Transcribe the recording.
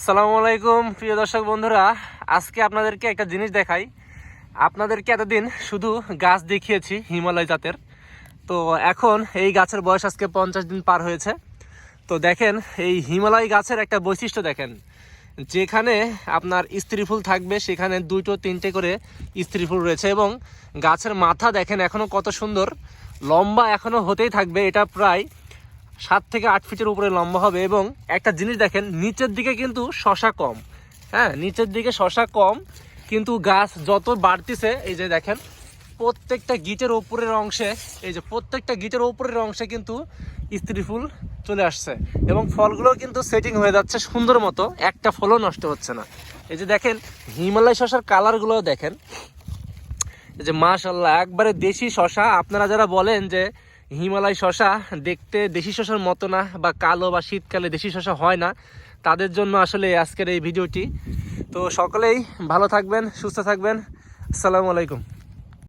সালামু আলাইকুম, প্রিয় দর্শক বন্ধুরা। আজকে আপনাদেরকে একটা জিনিস দেখাই। আপনাদেরকে এতদিন শুধু গাছ দেখিয়েছি, হিমালয় জাতের। তো এখন এই গাছের বয়স আজকে পঞ্চাশ দিন পার হয়েছে। তো দেখেন, এই হিমালয় গাছের একটা বৈশিষ্ট্য দেখেন। যেখানে আপনার স্ত্রী ফুল থাকবে, সেখানে দুটো, তিনটে করে স্ত্রী ফুল রয়েছে এবং গাছের মাথা দেখেন এখনও কত সুন্দর। লম্বা এখনও হতেই থাকবে, এটা প্রায় সাত থেকে আট ফিটের উপরে লম্বা হবে এবং একটা জিনিস দেখেন, নিচের দিকে কিন্তু শশা কম। হ্যাঁ নিচের দিকে শশা কম, কিন্তু গাছ যত বাড়তিছে, এই যে দেখেন, প্রত্যেকটা গিটের ওপরের অংশে, এই যে প্রত্যেকটা গিটের ওপরের অংশে কিন্তু স্ত্রী ফুল চলে আসছে এবং ফলগুলো কিন্তু সেটিং হয়ে যাচ্ছে সুন্দর মতো, একটা ফলও নষ্ট হচ্ছে না। এই যে দেখেন, হিমালয় শশার কালারগুলো দেখেন। এই যে মাশাল্লাহ একবারে দেশি শশা, আপনারা যারা বলেন যে হিমালয় শশা দেখতে দেশি শশার মতো না বা কালো বা শীতকালে দেশি শশা হয় না। তাদের জন্য আসলে আজকের এই ভিডিওটি। তো সকলেই ভালো থাকবেন, সুস্থ থাকবেন। আসসালামু আলাইকুম।